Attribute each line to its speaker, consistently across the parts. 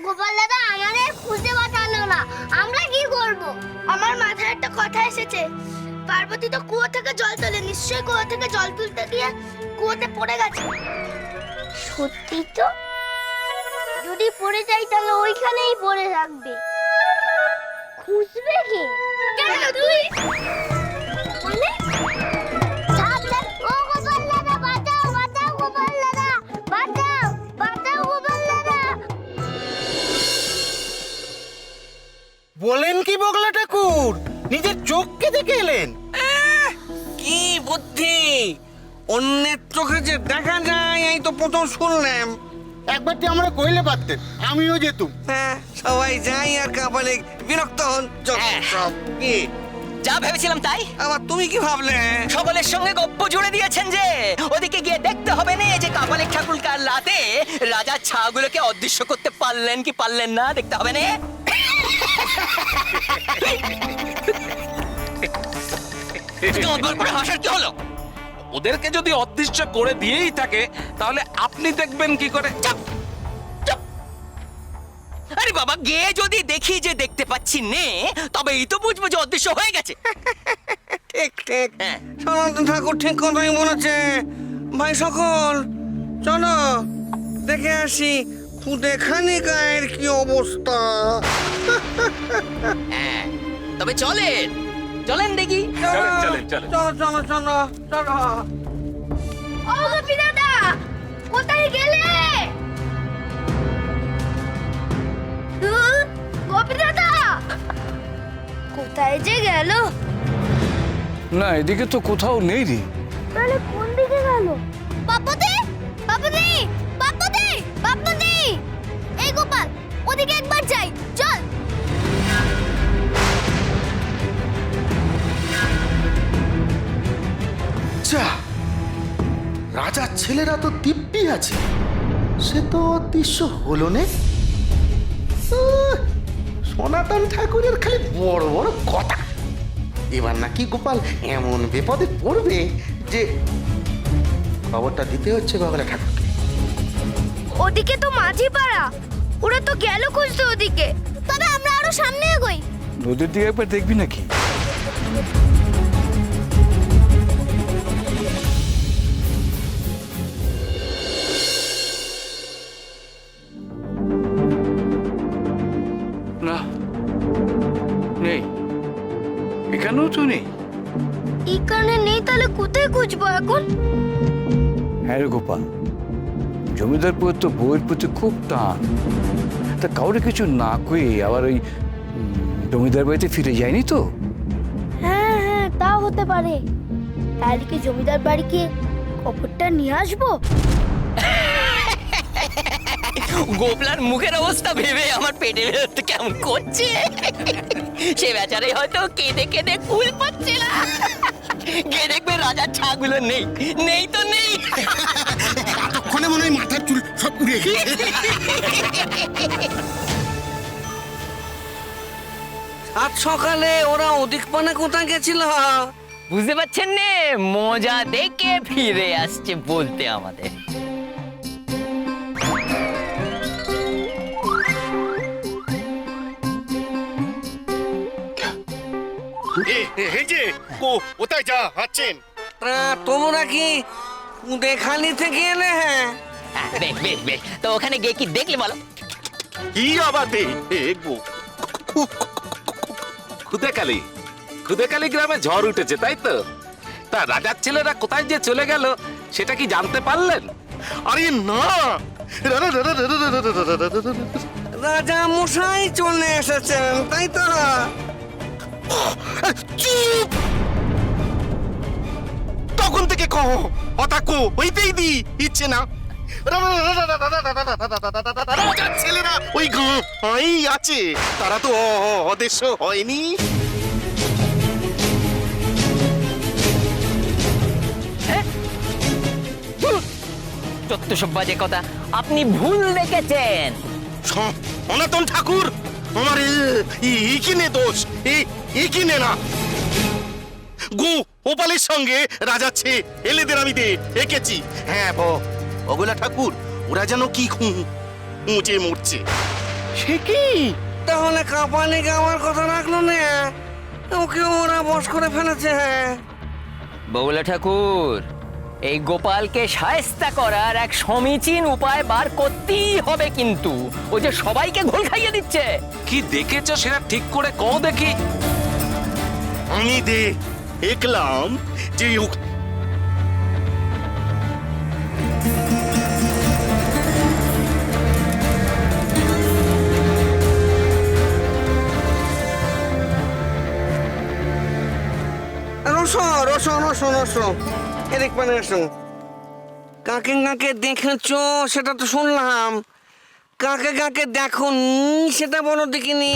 Speaker 1: গোপাল দাদা, আমাদের খুঁজে বাঁচালো না। আমরা কি করব? আমার মাথায় একটা কথা এসেছে। পার্বতী তো কুয়ো থেকে জল তোলে, নিশ্চয়ই কুয়ো থেকে জল তুলতে গিয়ে কুয়োতে পড়ে গেছে। সত্যি তো? যদি পড়ে যাই, তাহলে ওইখানেই পড়ে থাকবে। খুঁজবে কি
Speaker 2: বগলা ঠাকুর। নিজের চোখকে দেখে এলেন।
Speaker 3: কি বুদ্ধি? অন্যের চোখে যে দেখা যায় এই তো প্রথম শুনলাম।
Speaker 2: একবারটি আমরা কইলে পারতেন? আমিও যেতুম।
Speaker 3: হ্যাঁ সবাই যাই আর কাপালে বিরক্ত হন
Speaker 4: হ্যাঁ।
Speaker 3: সব কি?
Speaker 4: যা ভেবেছিলাম তাই।
Speaker 3: আবার তুমি কি ভাবলে?
Speaker 4: সকলের সঙ্গে গপ্প জুড়ে দিয়েছেন যে ওদিকে গিয়ে দেখতে হবে না যে কাপালিক ঠাকুর কাল রাতে রাজার ছাগুলোকে অদৃশ্য করতে পারলেন কি পারলেন না দেখতে হবে না। করে হাসার কি হলো?
Speaker 5: ওদেরকে যদি অদৃশ্য করে দিয়েই থাকে তাহলে আপনি দেখবেন কি করে?
Speaker 4: আরে বাবা গিয়ে যদি দেখি যে দেখতে পাচ্ছি নে তবে এই তো বুঝব যে অদৃশ্য হয়ে গেছে।
Speaker 3: ঠিক ঠিক।
Speaker 4: হ্যাঁ।
Speaker 3: সনাতন ঠাকুর ঠিক কথাই বলেছে। ভাই সকল চলো দেখে আসি। খুদে খানি গায়ের কি অবস্থা?
Speaker 4: হ্যাঁ তবে চলেন। চলেন দেখি।
Speaker 5: চলেন, চলেন, চলেন।
Speaker 3: চলো চলো চলো চলো।
Speaker 1: ও গোপী দাদা কোথায় গেলে? গোপী দাদা কোথায় যে গেল?
Speaker 6: না এদিকে তো কোথাও নেই রে।
Speaker 1: তাহলে কোন দিকে গেল? বাপুদি বাপুদি ওদিকে একবার যাই চল।
Speaker 7: যা রাজার ছেলেরা তো দিব্যি আছে। সে তো অদৃশ্য হলো নে। সনাতন ঠাকুরের খালি বড় বড় কথা। এবার নাকি গোপাল এমন বিপদে পড়বে যে খবরটা দিতে হচ্ছে বাবলা ঠাকুরকে।
Speaker 1: ওদিকে তো মাঝি পাড়া ওরা তো গেল খুঁজতে ওদিকে। তবে আমরা আরও সামনে এগোই।
Speaker 6: নদীর দিকে একবার দেখবি নাকি? না। নেই। এখানেও তো নেই।
Speaker 1: এই কারণে নেই তাহলে কোথায় খুঁজবো এখন?
Speaker 6: হ্যাঁ গোপাল। জমিদার পুয়ের তো বউয়ের প্রতি খুব টান। তা কাউরে কিছু না কয়ে আবার ওই জমিদার বাড়িতে ফিরে যায়নি তো?
Speaker 1: হ্যাঁ হ্যাঁ তা হতে পারে। তাহলে কি জমিদার বাড়িকে খবরটা নিয়ে আসব?
Speaker 4: গোপলার মুখের অবস্থা ভেবে আমার পেটের ভেতরটা কেমন করছে? সে বেচারে হয়তো কেঁদে কেঁদে কুল পাচ্ছে না। গিয়ে দেখবে রাজার ছাগুলো নেই। নেই তো নেই।
Speaker 2: এতক্ষণে মনে হয় মাথার চুল সব উড়ে গেছে।
Speaker 3: আজ সকালে ওরা ওদিক পানে কোথায় গেছিল?
Speaker 4: বুঝতে পারছেন নে? মজা দেখে ফিরে আসছে বলতে আমাদের।
Speaker 2: এই যে ও কোথায় যা আছেন
Speaker 3: তা তোমরা কি দেখালি থেকে এলে হ্যাঁ।
Speaker 4: হ্যাঁ, বেশ বেশ বেশ। তো ওখানে গিয়ে কি দেখলে বলো?
Speaker 5: কি আবার দেখব। খুদেকালি খুদেকালি গ্রামে ঝড় উঠেছে তাই তো? তা রাজার ছেলেরা কোথায় যে চলে গেল সেটা কি জানতে পারলেন?
Speaker 2: আরে না!
Speaker 3: রাজা মশাই চলে এসেছেন তাই তো?
Speaker 2: চুপ! তখন থেকে কহ অতাকো হইতেই দি ইচ্ছে না। ছেলেরা ওই গাঁই আছে তারা তো অদেশ হয়নি।
Speaker 4: সব বাজে কথা আপনি ভুল দেখেছেন।
Speaker 2: সনাতন ঠাকুর আমার এখানে দোষ এখানে না। গো গোপালের সঙ্গে রাজাচ্ছে এলেদের আমি দে এঁকেছি। হ্যাঁ ব। অগলা ঠাকুর ওরা যেন কি খু উঁচে মরছে। সে কি?
Speaker 3: তাহলে কাপালিকে আমার কথা রাখল না। ওকে ওরা বস করে ফেলেছে হ্যাঁ।
Speaker 4: বগুলা ঠাকুর এই গোপালকে সায়স্তা করার এক সমীচীন উপায় বার করতেই হবে কিন্তু। ও যে সবাইকে ঘোল খাইয়ে দিচ্ছে।
Speaker 5: কি দেখেছ সেটা ঠিক করে কও দেখি।
Speaker 2: আমি দে দেখলাম যে
Speaker 3: এদিক পানে এসো কাকে কাকে দেখেছ সেটা তো শুনলাম। কাকে কাকে দেখো সেটা বলো দেখিনি।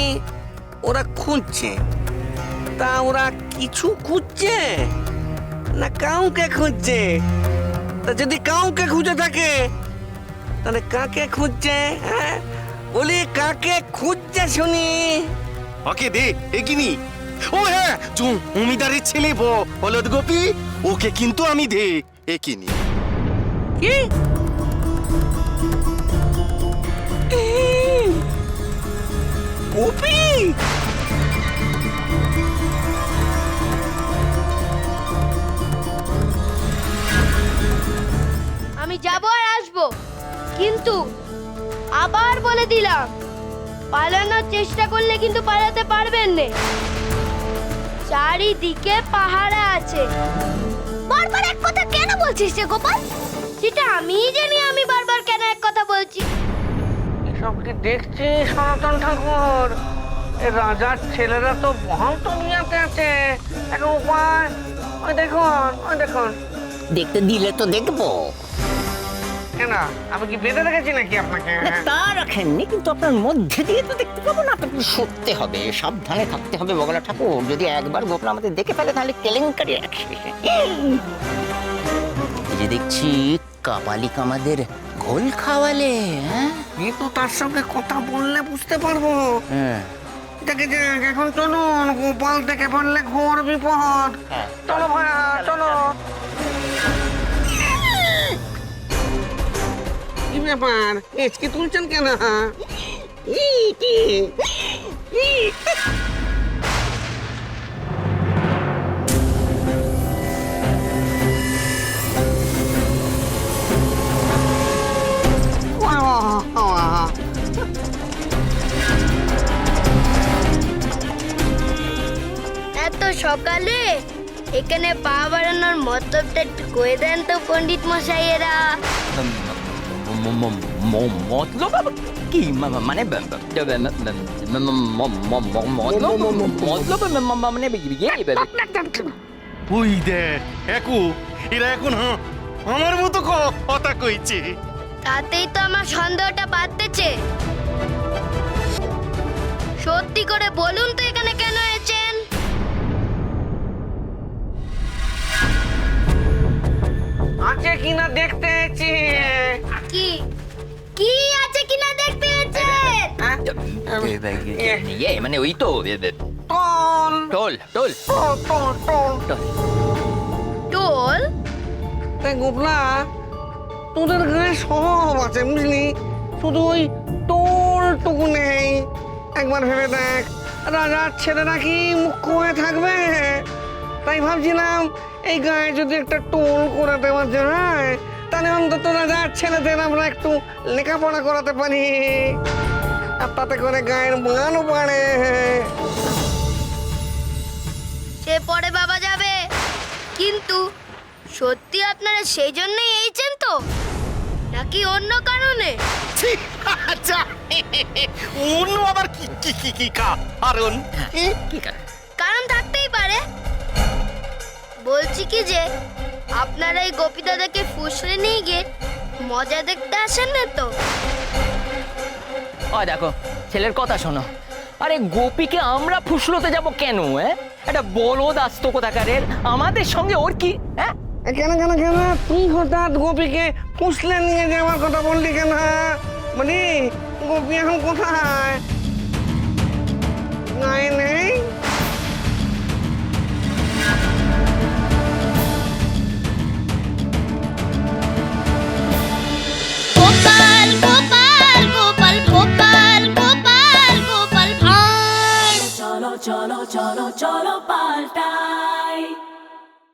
Speaker 3: ওরা খুঁজছে। তা ওরা কিছু খুঁজছে? না কাউকে খুঁজছে? তা যদি কাউকে খুঁজে থাকে তাহলে কাকে খুঁজছে হ্যাঁ? বলি কাকে খুঁজছে শুনি।
Speaker 2: ওকে দে এগিনি ও হ্যাঁ জমিদারের ছেলে বো হলদ গোপী ওকে কিন্তু আমি দে একিনি
Speaker 3: কি? গোপী?
Speaker 1: কিন্তু আবার বলে দিলাম পালানোর চেষ্টা করলে কিন্তু পালাতে পারবেন না। চারিদিকে পাহারা আছে। বারবার এক কথা কেন বলছিস রে গোপাল? সেটা আমিই জানি আমি বারবার কেন এক কথা বলছি?
Speaker 3: এসব কি দেখছি সনাতন ঠাকুর? এ রাজার ছেলেরা তো বহাল দুনিয়াতে আছে। একটা উপায় ওই দেখুন ওই দেখুন।
Speaker 4: দেখতে দিলে তো দেখব।
Speaker 3: কেন? আমি কি বেঁধে রেখেছি নাকি আপনাকে?
Speaker 4: তা রাখেননি কিন্তু আপনার মধ্যে দিয়ে তো দেখতে পাবো না আপনাকে সরতে হবে সাবধানে থাকতে হবে বগলা ঠাকুর। যদি একবার গোপলা আমাদের দেখে ফেলে তাহলে কেলেঙ্কারি একশেষে। যে দেখছি কাপালিক আমাদের ঘোল খাওয়ালে হ্যাঁ?
Speaker 3: কিন্তু তার সঙ্গে কথা বললে বুঝতে পারব।
Speaker 4: হ্যাঁ।
Speaker 3: দেখে যে এখন চলুন গোপাল থেকে বললে ঘোর বিপদ।
Speaker 4: হ্যাঁ।
Speaker 3: চলো ভাইয়া চলো। ব্যাপার এচকে তুলছেন কেন ই, কি? ই। বাহ,
Speaker 1: এত সকালে এখানে পা বাড়ানোর মতলবটা একটু কয়ে দেন তো পণ্ডিত মশাইয়েরা
Speaker 4: কি মানে মানে ইয়ে
Speaker 2: একু আমার মতো কথা কইছে
Speaker 1: তাতেই তো আমার সন্দেহটা বাড়তেছে সত্যি করে বলুন তো এখানে কেন এসেছেন
Speaker 3: আছে কিনা দেখতে এসেছি
Speaker 1: কি? কি আছে কিনা দেখতে
Speaker 3: হ্যাঁ?
Speaker 4: ইয়ে মানে ওই তো
Speaker 3: টল।
Speaker 4: টোল টোল।
Speaker 3: টল টল টল।
Speaker 4: টোল।
Speaker 1: টোল?
Speaker 3: তাই গোপলা তোদের গায়ে সব আছে বুঝলি? শুধু ওই টোলটুকু নেই। একবার ভেবে দেখ রাজার ছেলেরা কি মুখ্য হয়ে থাকবে। তাই ভাবছিলাম এই গায়ে যদি একটা টোল করে দেওয়া যায় তাহলে অন্তত রাজার ছেলেদের আমরা একটু লেখাপড়া করাতে পারি। আর তাতে করে গায়ের মানও বাড়ে।
Speaker 1: সে পরে বাবা যাবে। কিন্তু সত্যি আপনারা সেই জন্যই এইছেন তো? নাকি অন্য কারণে?
Speaker 2: আচ্ছা। অন্য আবার কি কি কি কি কারণ?
Speaker 4: কি কারণ?
Speaker 1: কারণ থাকতেই পারে। বলছি কি যে আপনারা এই গোপী দাদাকে ফুসলে নিয়ে গিয়ে মজা দেখতে আসেন না তো?
Speaker 4: ও দেখো ছেলের কথা শোনো। আরে গোপীকে আমরা ফুসলোতে যাব কেন হ্যাঁ? একটা বলদ আসত কোথাকারের আমাদের সঙ্গে ওর কি হ্যাঁ?
Speaker 3: কেন কেন কেন? তুই হঠাৎ গোপীকে পুষলে নিয়ে যাওয়ার কথা বললি কেন মানে গোপী এখন কোথায়? নাই নেই।